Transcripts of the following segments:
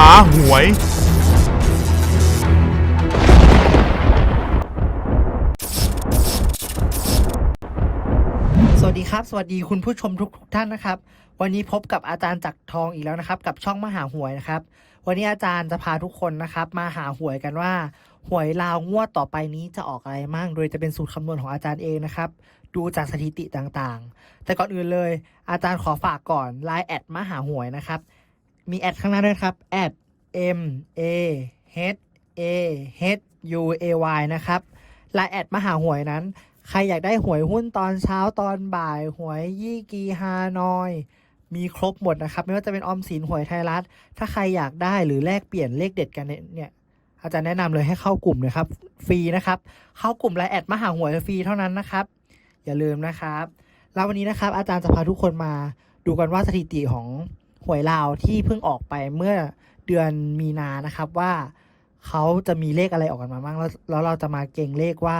หาหวย สวัสดีครับ สวัสดีคุณผู้ชมทุกทท่านนะครับ วันนี้พบกับอาจารย์จักรทองอีกแล้วนะครับ กับช่องมหาหวยนะครับ วันนี้อาจารย์จะพาทุกคนนะครับ มาหาหวยกันว่า หวยลาวงวดต่อไปนี้จะออกอะไรมั่งโดยจะเป็นสูตรคำนวณของอาจารย์เองนะครับดูจากสถิติต่างๆ แต่ก่อนอื่นเลย อาจารย์ขอฝากก่อนไลน์แอดมหาหวยนะครับ มีแอดข้างหน้าด้วยครับแอด m a h a h u a y นะครับลน์แอดมหาหวยนั้น ใครอยากได้หวยหุ้นตอนเช้าตอนบ่าย หวยยี่กีฮานอย มีครบหมดนะครับ ไม่ว่าจะเป็นออมสินหวยไทยรัฐ ถ้าใครอยากได้หรือแลกเปลี่ยนเลขเด็ดกันเนี่ยเนี่ยอาจารย์แนะนำเลยให้เข้ากลุ่มเลยครับ ฟรีนะครับ เข้ากลุ่มไลน์แอดมหาหวยฟรีเท่านั้นนะครับ อย่าลืมนะครับ แล้ววันนี้นะครับ อาจารย์จะพาทุกคนมาดูกันว่าสถิติของ หวยลาวที่เพิ่งออกไปเมื่อเดือนมีนานะครับว่าเขาจะมีเลขอะไรออกกันมาบ้างแล้วแล้วเราจะมาเก่งเลขว่า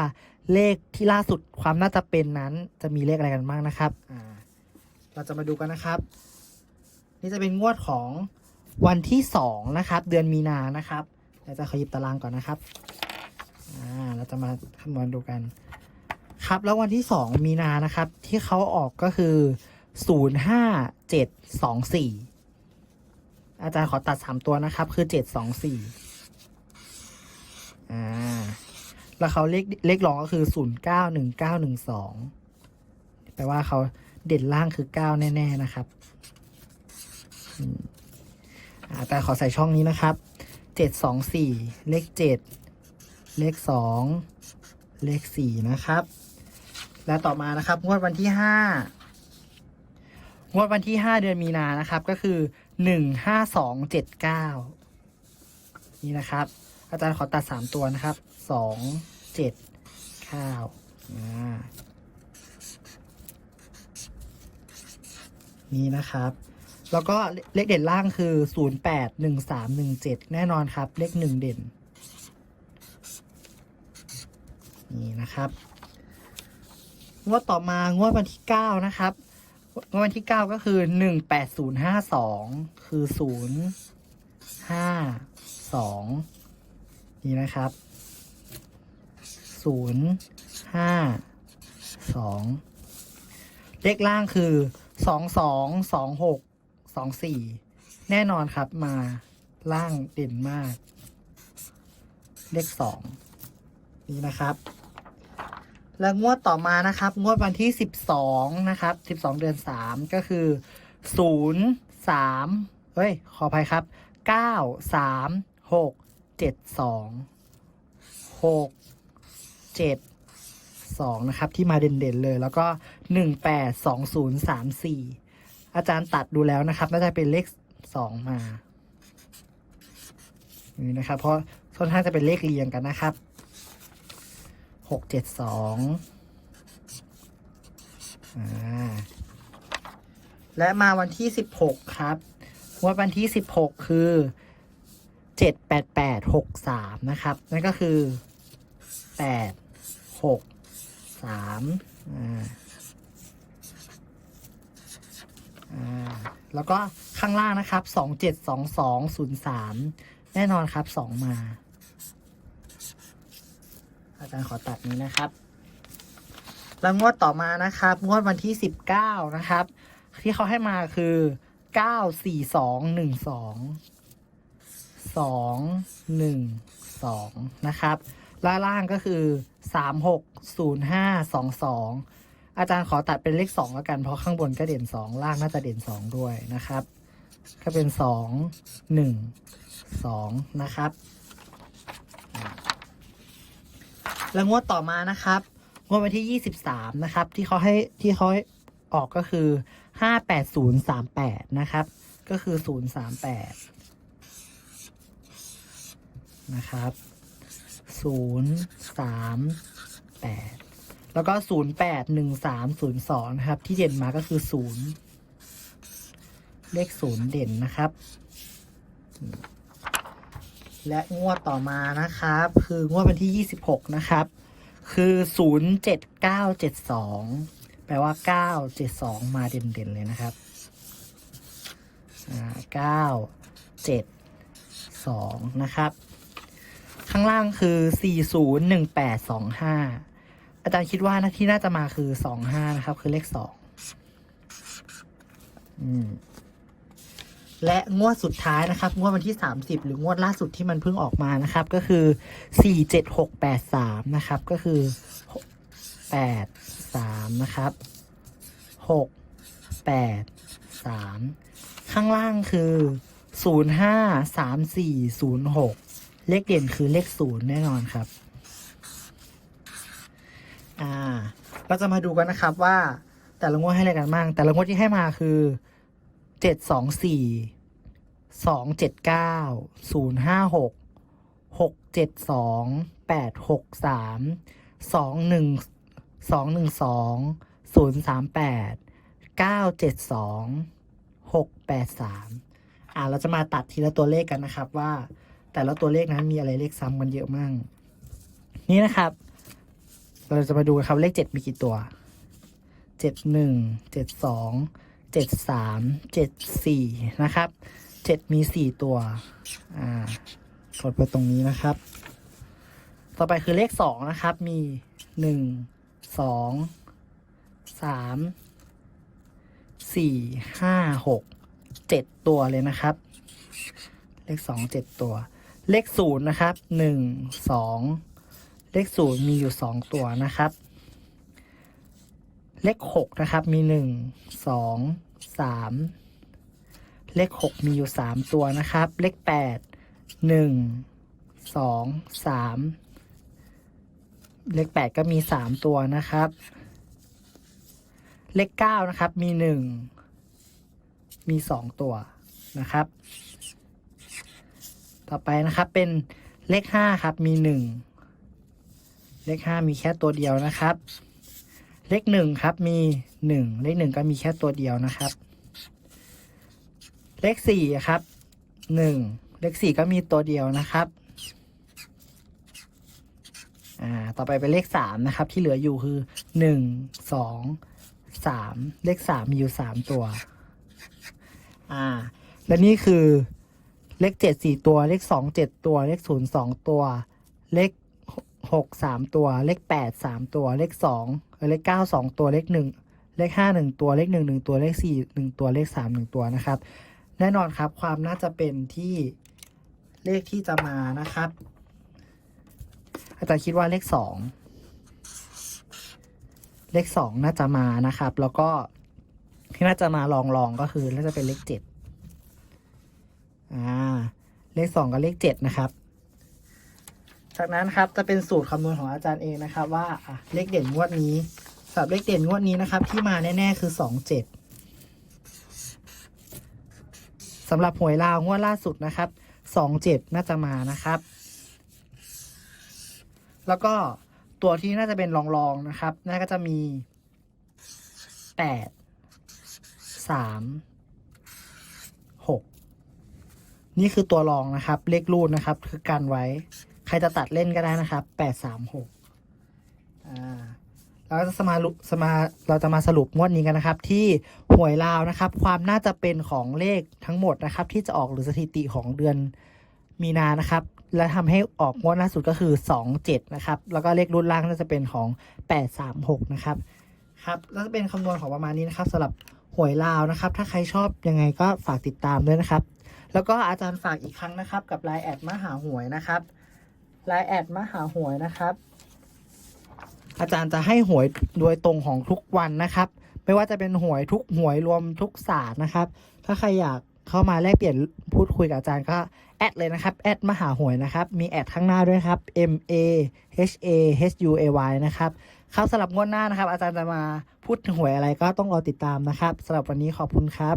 เลขที่ล่าสุดความน่าจะเป็นนั้น จะมีเลขอะไรกันบ้างนะครับอ่าเราจะมาดูกันนะครับ นี่จะเป็นงวดของวันที่สองนะครับ เดือนมีนานะครับเดี๋ยวจะขยิบตารางก่อนนะครับอ่าเราจะมาคำนวณดูกัน ครับแล้ววันที่สองมีนานะครับ ที่เขาออกก็คือศูนย์ห้าเจ็ดสองสี่ อาจารย์ขอตัดสามตัวนะครับ คือเจ็ดสองสี่อ่า แล้วเขาเลขเลขรองก็คือศูนย์เก้าหนึ่งเก้าหนึ่งสองแปลว่าเขาเด่นล่างคือเก้าแน่ ๆ นะครับอืมอ่าแต่ขอใส่ช่องนี้นะครับเจ็ดสองสี่เลขเจ็ดเลขสองเลขสี่นะครับ และต่อมานะครับ งวดวันที่ห้างวดวันที่ห้าเดือนมีนานะครับ ก็คือ หนึ่งห้าสองเจ็ดเก้านี่นะครับ อาจารย์ขอตัดสามตัวนะครับสองเจ็ดข้าวอ่านี่นะครับ แล้วก็เลขเด่นล่างคือศูนย์แปดหนึ่งสามหนึ่งเจ็ดแน่นอนครับ เลขหนึ่งเด่น นี่นะครับ งวดต่อมางวดวันที่เก้านะครับ งวดวันที่เก้าก็คือหนึ่งแปดศูนย์ห้าสองคือศูนย์ห้าสองนี่นะครับศูนย์ห้าสองเลขล่างคือสองสองสองหกสองสี่แน่นอนครับมาล่างเด่นมาก เลขสองนี่นะครับ แล้วงวดต่อมานะครับ งวดวันที่สิบสองนะครับสิบสองเดือนสามก็คือศูนย์สามเฮ้ย ขออภัยครับเก้าสามหกเจ็ดสองหกเจ็ดสองนะครับ ที่มาเด่นๆเลยแล้วก็หนึ่งแปดสองศูนย์สามสี่อาจารย์ตัดดูแล้วนะครับ น่าจะเป็นเลขสองมา นี่นะครับ เพราะค่อนข้างจะเป็นเลขเรียงกันนะครับ หกเจ็ดสองอ่าและมาวันที่สิบหกครับงวดวันที่สิบหกคือเจ็ดแปดแปดหกสามนะครับ นั่นก็คือแปดหกสามอ่าอ่าแล้วก็ข้างล่างนะครับสองเจ็ดสองสองศูนย์สามแน่นอนครับสองมา อาจารย์ขอตัดนี้นะครับ แล้วงวดต่อมานะครับ งวดวันที่สิบเก้านะครับ ที่เขาให้มาคือเก้าสี่สองหนึ่งสองสองหนึ่งสองนะครับล่างล่างก็คือสามหกศูนย์ห้าสองสองอาจารย์ขอตัดเป็นเลขสองแล้วกันเพราะข้างบนก็เด่นสองล่างน่าจะเด่นสองด้วยนะครับ ก็เป็นสองหนึ่งสองนะครับอ่า แล้วงวดต่อมานะครับ งวดวันที่ยี่สิบสามนะครับ ที่เขาให้ที่เขาออกก็คือห้าแปดศูนย์สามแปดนะครับ ก็คือศูนย์สามแปดนะครับศูนย์สามแปดแล้วก็ศูนย์แปดหนึ่งสามศูนย์สองนะครับ ที่เด่นมาก็คือศูนย์เลขศูนย์เด่นนะครับ และงวดต่อมานะครับ คืองวดวันที่ยี่สิบหกนะครับ คือศูนย์เจ็ดเก้าเจ็ดสองแปลว่าเก้าเจ็ดสองมาเด่นๆ เลยนะครับอ่าเก้าเจ็ดสองนะครับ ข้างล่างคือสี่ศูนย์หนึ่งแปดสองห้าอาจารย์คิดว่านะที่น่าจะมาคือสองห้านะครับ คือเลขสองอืม และงวดสุดท้ายนะครับ งวดวันที่ 30 หรืองวดล่าสุดที่มันเพิ่งออกมานะครับ ก็คือ 47683 นะครับ ก็คือ 83 นะครับ 6 8 3 ข้างล่างคือ 05 34 06 เลขเด่นคือเลข 0 แน่นอนครับ อ่า เราจะมาดูกันนะครับว่าแต่ละงวดให้อะไรกันบ้าง แต่ละงวดที่ให้มาคือ เจ็ดสองสี่สองเจ็ดเก้าศูนย์ห้าหกหกเจ็ดสองแปดหกสามสองหนึ่งสองหนึ่งสองศูนย์สามแปดเก้าเจ็ดสองหกแปดสามอ่าเราจะมาตัดทีละตัวเลขกันนะครับว่า แต่ละตัวเลขนั้นมีอะไรเลขซ้ำกันเยอะมากนี่นะครับ เราจะมาดูกันครับเลขเจ็ดมีกี่ตัวเจ็ดหนึ่งเจ็ดสอง เจ็ดสามเจ็ดสี่นะครับเจ็ดมีสี่ตัวอ่ากดไปตรงนี้นะครับ ต่อไปคือเลขสองนะครับ มีหนึ่งสองสามสี่ห้าหกเจ็ดตัวเลยนะครับ เลขสองเจ็ดตัว เลขศูนย์นะครับหนึ่งสองเลขศูนย์มีอยู่สองตัวนะครับ เลขหกนะครับ มีหนึ่งสองสามเลขหกมีอยู่สามตัวนะครับ เลขแปดหนึ่งสองสามเลขแปดก็มีสามตัวนะครับ เลขเก้านะครับ มีหนึ่งมีสองตัวนะครับ ต่อไปนะครับเป็นเลขห้าครับ มีหนึ่งเลขห้ามีแค่ตัวเดียวนะครับ เลขหนึ่งครับมีหนึ่งเลขหนึ่งก็มีแค่ตัวเดียวนะครับ เลขสี่ครับหนึ่งเลขสี่ก็มีตัวเดียวนะครับอ่าต่อไปเป็นเลขสามนะครับ ที่เหลืออยู่คือหนึ่งสองสามเลขสามมีอยู่สามตัวอ่าและนี่คือเลขเจ็ดสี่ตัวเลขสองเจ็ดตัว เลขศูนย์สองตัว เลข หกสามตัว เลขแปดสามตัว เลขสองเลขเก้าสองตัว เลขหนึ่งเลขห้าหนึ่งตัว เลขหนึ่งหนึ่งตัว เลขสี่หนึ่งตัว เลขสามหนึ่งตัวนะครับ แน่นอนครับ ความน่าจะเป็นที่เลขที่จะมานะครับ อาจารย์คิดว่าเลขสอง เลขสองน่าจะมานะครับ แล้วก็ที่น่าจะมาลองลองๆก็คือน่าจะเป็นเลขเจ็ดอ่า เลขสองกับเลขเจ็ดนะครับ จากนั้นครับจะเป็นสูตรคำนวณของอาจารย์เองนะครับ ว่าอะเลขเด่นงวดนี้สำหรับเลขเด่นงวดนี้นะครับ ที่มาแน่ๆคือสองเจ็ดสำหรับหวยลาวงวดล่าสุดนะครับสองเจ็ดน่าจะมานะครับ แล้วก็ตัวที่น่าจะเป็นรองๆนะครับ น่าก็จะมีแปดสามหกนี่คือตัวรองนะครับ เลขรูดนะครับ คือกันไว้ ใครจะตัดเล่นก็ได้นะครับแปดสามหกอ่าเราจะมาสมาเราจะมาสรุปงวดนี้กันนะครับ ที่หวยลาวนะครับ ความน่าจะเป็นของเลขทั้งหมดนะครับ ที่จะออกหรือสถิติของเดือนมีนานะครับ และทำให้ออกงวดล่าสุดก็คือสองเจ็ดนะครับ แล้วก็เลขรุ่นล่างน่าจะเป็นของแปดสามหกนะครับครับแล้วจะเป็นคำนวณของประมาณนี้นะครับสำหรับหวยลาวนะครับ ถ้าใครชอบยังไงก็ฝากติดตามด้วยนะครับ แล้วก็อาจารย์ฝากอีกครั้งนะครับ กับไลน์แอดมหาหวยนะครับ ไลน์แอดมหาหวยนะครับ อาจารย์จะให้หวยโดยตรงของทุกวันนะครับ ไม่ว่าจะเป็นหวยทุกหวยรวมทุกศาสตร์นะครับ ถ้าใครอยากเข้ามาแลกเปลี่ยนพูดคุยกับอาจารย์ก็แอดเลยนะครับแอดมหาหวยนะครับมีแอดข้างหน้าด้วยครับ M A H A H U A Y นะครับครับสำหรับงวดหน้านะครับ อาจารย์จะมาพูดถึงหวยอะไรก็ต้องรอติดตามนะครับสำหรับวันนี้ขอบคุณครับ